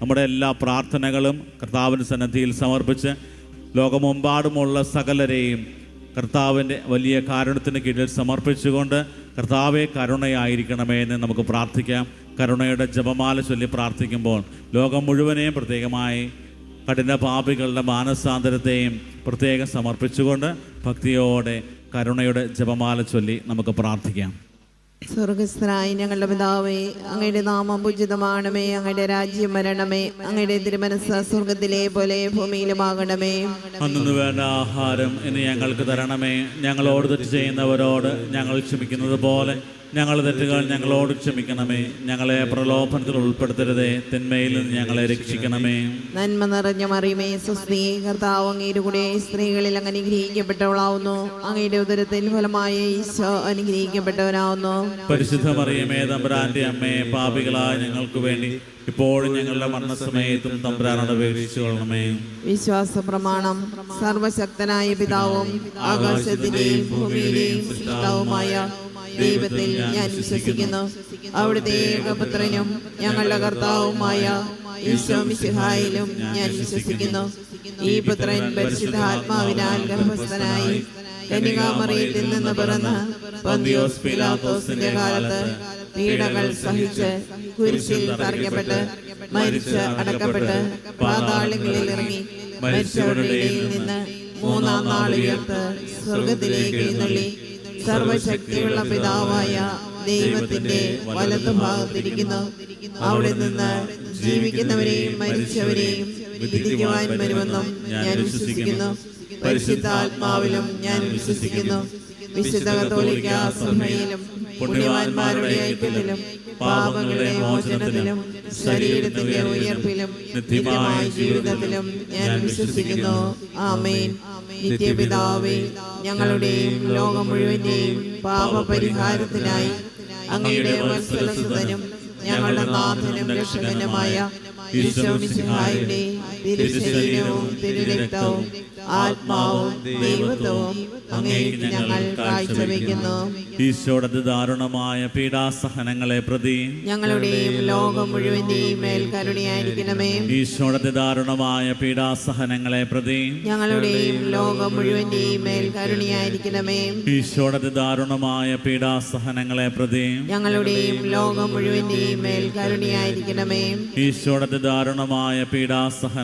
നമ്മുടെ എല്ലാ പ്രാർത്ഥനകളും കർത്താവിന്റെ സന്നദ്ധിയിൽ സമർപ്പിച്ച് ലോകമെമ്പാടുമുള്ള സകലരെയും കർത്താവിന്റെ വലിയ കാരുണ്യത്തിന് കീഴിൽ സമർപ്പിച്ചുകൊണ്ട് കർത്താവെ കരുണയായിരിക്കണമേ എന്ന് നമുക്ക് പ്രാർത്ഥിക്കാം. കരുണയുടെ ജപമാല ചൊല്ലി പ്രാർത്ഥിക്കുമ്പോൾ ലോകം മുഴുവനെയും പ്രത്യേകമായി കഠിന പാപികളുടെ മാനസാന്തരത്തെയും പ്രത്യേകം സമർപ്പിച്ചുകൊണ്ട് ഭക്തിയോടെ കരുണയുടെ ജപമാല ചൊല്ലി നമുക്ക് പ്രാർത്ഥിക്കാം. സ്വർഗസ്ഥനായി ഞങ്ങളുടെ പിതാവേ അങ്ങയുടെ നാമം പൂജിതമാണമേ അങ്ങയുടെ രാജ്യം വരണമേ അങ്ങയുടെ തിരുമനസ് സ്വർഗത്തിലെ പോലെ ഭൂമിയിലുമാകണമേ. അന്നു വേണ്ട ആഹാരം ഇനി ഞങ്ങൾക്ക് തരണമേ. ഞങ്ങളോട് തെറ്റ് ചെയ്യുന്നവരോട് ഞങ്ങൾ ക്ഷമിക്കുന്നത് പോലെ ഞങ്ങളുടെ തെറ്റുകൾ ഞങ്ങളോട് ക്ഷമിക്കണമേ. ഞങ്ങളെ പ്രലോഭനത്തിൽ ഉൾപ്പെടുത്തരുതേ. തിന്മയിൽ നിന്ന് ഞങ്ങളെ രക്ഷിക്കണമേ. നന്മ നിറഞ്ഞ മറിയമേ സുസ്ത്രീ കർത്താവ് അങ്ങയുടെ കൂടെ സ്ത്രീകളിൽ അങ്ങ് അനുഗ്രഹിക്കപ്പെട്ടവളാവുന്നു. അങ്ങയുടെ ഉദരത്തിൽ ഫലമായ ഈശോ അനുഗ്രഹിക്കപ്പെട്ടവനാവുന്നു. പരിശുദ്ധ മറിയമേ തമ്പുരാന്റെ അമ്മയെ പാപികളായ ഞങ്ങൾക്ക് വേണ്ടി ഇപ്പോഴും ഞങ്ങളുടെ മരണസമയത്തും തമ്പുരാനോട് അപേക്ഷിച്ചു കൊള്ളണമേ. വിശ്വാസ പ്രമാണം സർവശക്തനായ പിതാവും ആകാശത്തിന്റെയും ഭൂമിയിലെയും സൃഷ്ടാവുമായ ദൈവത്തിൽ ഞാൻ വിശ്വസിക്കുന്നു. അവിടുത്തെ ഏകപുത്രനും ഞങ്ങളുടെ കർത്താവുമായ ഈശോ മിശിഹായിലും ഞാൻ വിശ്വസിക്കുന്നു. ഈ പുത്രൻ പരിശുദ്ധാത്മാവിനാൽ ഗർഭസ്ഥനായി കനികാമറിയത്തിൽ നിന്ന് പിറന്ന് പന്തിയോസ് പിലാത്തോസിന്റെ കാലത്ത് പീഡകൾ സഹിച്ച് കുരിശിൽ തറയ്ക്കപ്പെട്ട് മരിച്ച് അടക്കപ്പെട്ട് പാതാളങ്ങളിൽ ഇറങ്ങി മരിച്ചവരുടെ ഇടയിൽ നിന്ന് മൂന്നാം നാൾ ഉയർത്ത് സ്വർഗത്തിലേക്ക് എഴുന്നള്ളി. സർവശക്തിയുള്ള പിതാവായ ദൈവത്തിന്റെ വലതുഭാഗത്തിരിക്കുന്നു അവിടെ നിന്ന് ജീവിക്കുന്നവരെയും മരിച്ചവരെയും വിധിക്കുവാൻ വരുമെന്നും ഞാൻ വിശ്വസിക്കുന്നു. പരിശുദ്ധാത്മാവിലും ഞാൻ വിശ്വസിക്കുന്നു. വിശുദ്ധ കത്തോലിക്ക സഭയിലും പുണ്യവാന്മാരുടെ ഐക്യത്തിലും പാപങ്ങളുടെ മോചനത്തിലും ശരീരത്തിന്റെ ഉയർപ്പിലും നിത്യമായ ജീവിതത്തിലും ഞാൻ വിശ്വസിക്കുന്നു. ആമേൻ. നിത്യപിതാവേ ഞങ്ങളുടെയും ലോകം മുഴുവന്റെയും പാപപരിഹാരത്തിനായി അങ്ങയുടെ വത്സലസുതനും ഞങ്ങളുടെ നാഥനും രക്ഷകനുമായ ഈശോമിശിഹായുടെ തിരുശരീരവും തിരുരക്തവും ആത്മാവും ദൈവത്വവും അങ്ങേക്ക് ഞങ്ങൾ കാഴ്ചവെക്കുന്നു. ഈശോടത് ദാരുണമായ പീഡാസഹനങ്ങളെ പ്രതി ഞങ്ങളുടെയും ലോകം മുഴുവന്റെയും മേൽ കരുണയായിരിക്കണമേ. ഈശോടത് ദാരുണമായ പീഡാസഹനങ്ങളെ പ്രതി ഞങ്ങളുടെയും ലോകം മുഴുവന്റെയും മേൽ കരുണയായിരിക്കണമേ. ഈശോടത് ദാരുണമായ പീഡാസഹനങ്ങളെ പ്രതി ഞങ്ങളുടെയും ലോകം മുഴുവന്റെയും മേൽ കരുണയായിരിക്കണമേ. ഈശോടത് ദാരുണമായ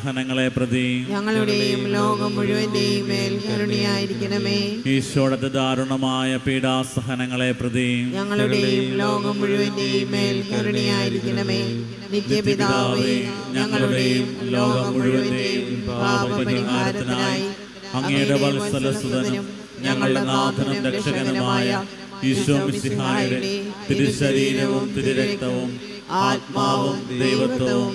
പീഡാസഹനങ്ങളെ പ്രതി ഞങ്ങളുടെയും ലോകം മുഴുവന്റെയും മേൽ കരുണയായിരിക്കണമേ. ഈശോടത്തെ ദാരുണമായ പീഡാസഹനങ്ങളെ പ്രതി ഞങ്ങളുടെയും ലോകം മുഴുവന്റെയും മേൽ കരുണയായിരിക്കണമേ. നിത്യപിതാവേ ഞങ്ങളുടെയും ലോകം മുഴുവന്റെയും പാപപരിഹാരത്തിനായി അങ്ങയുടെ വത്സലസുതനും ഞങ്ങളുടെ നാഥനും രക്ഷകനുമായ ഈശോ മിശിഹായുടെ തിരുശരീരവും തിരുരക്തവും ആത്മാവും ദൈവത്വവും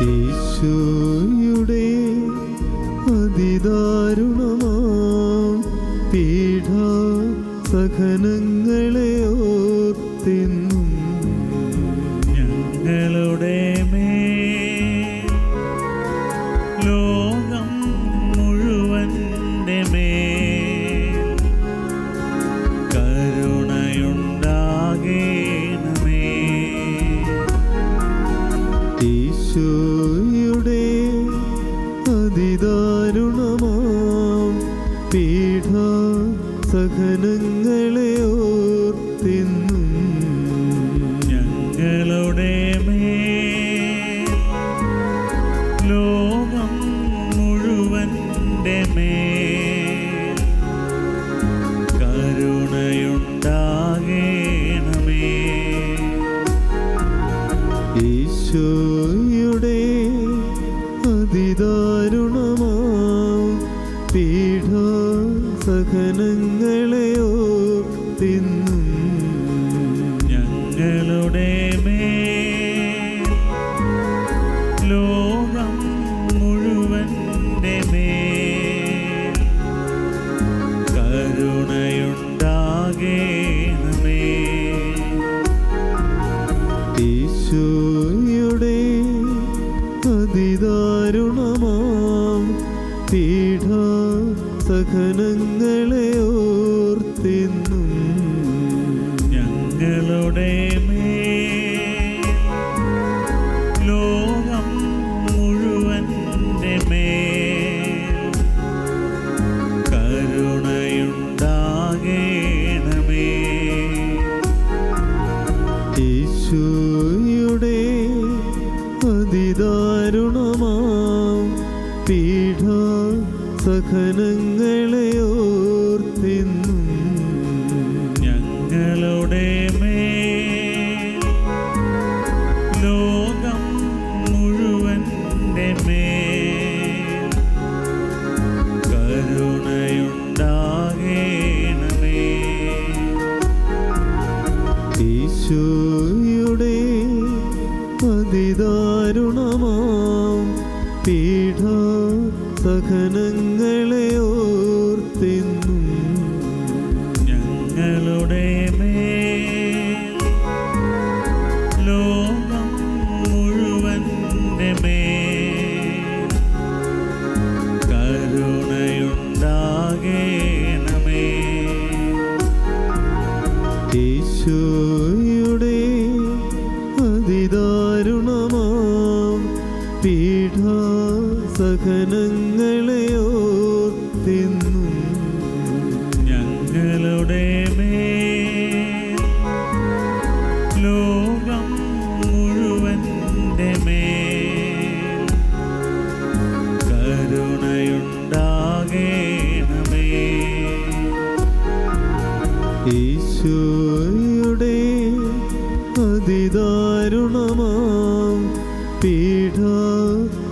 ഈശോയുടെ അതിദാരുണമാം പീഠ സഹനങ്ങളെ സഹനങ്ങളെ ഓർത്തിന്നും ഞങ്ങളുടെ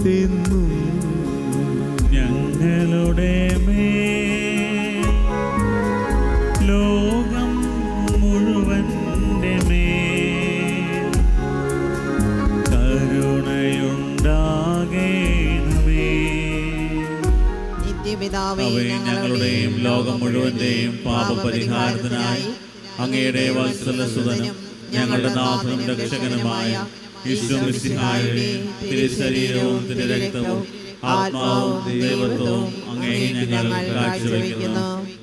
ഓർത്തെന്നും ഞങ്ങളുടെ മേ ലോകം മുഴുവന്റെ മേൽ കരുണയുണ്ടാകേണമേ. നിത്യപിതാവേ ഞങ്ങളുടെയും ലോകം മുഴുവന്റെയും പാപപരിഹാരത്തിനായി അങ്ങയുടെ വത്സലസുതനും ഞങ്ങളുടെ നാഥനും രക്ഷകനുമായ ഈശ്വമിസിഹായുടെ തിരുശരീരവും തിരുരക്തവും ആത്മാവും ദൈവത്വവും അങ്ങേ ഞങ്ങൾ കാഴ്ചവെക്കുന്നു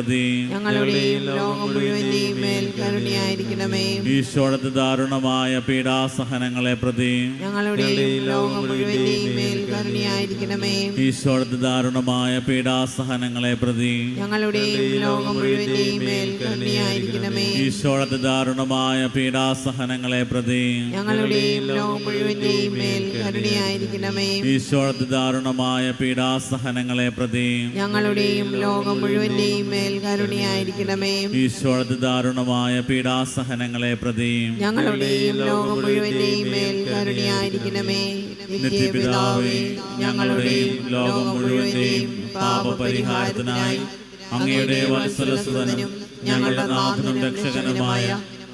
ഞങ്ങളുടെയും ലോകം മുഴുവന്റെയും മേൽ കരുണയായിരിക്കണമേ. ഈശോയുടെ ദാരുണമായ പീഡാസഹനങ്ങളെ പ്രതി ഞങ്ങളുടെയും ലോകം മുഴുവന്റെയും മേൽ കരുണയായിരിക്കണമേ. ഈശോയുടെ ദാരുണമായ പീഡാസഹനങ്ങളെ പ്രതി ഞങ്ങളുടെയും ലോകം മുഴുവന്റെയും മേൽ കരുണയായിരിക്കണമേ. ഈശോയുടെ ദാരുണമായ പീഡാസഹനങ്ങളെ പ്രതി ഞങ്ങളുടെയും ലോകം മുഴുവന്റെയും മേൽ കരുണയായിരിക്കണമേ. ഈശോയുടെ ദാരുണമായ പീഡാസഹനങ്ങളെ പ്രതി ഞങ്ങളുടെയും ലോകം മുഴുവന്റെയും മേൽ കരുണയായിരിക്കണമേ ഈശോയുടെ ദാരുണമായ പീഡാസഹനങ്ങളെ പ്രതി ഞങ്ങളുടെയും ലോകം മുഴുവന്റെയും മേൽ കരുണയായിരിക്കണമേ നിത്യപിതാവേ ഞങ്ങളുടെയും ലോകം മുഴുവന്റെയും പാപപരിഹാരത്തിനായി അങ്ങയുടെ വത്സലസുതനും ഞങ്ങളുടെ നാഥനും രക്ഷകനുമായ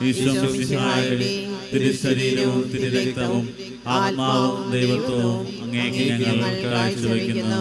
ഈശോ തിരുശരീരവും തിരുരക്തവും ആത്മാവും ദൈവത്വവും അങ്ങേക്ക് ഞങ്ങൾ കാഴ്ചവെക്കുന്നു.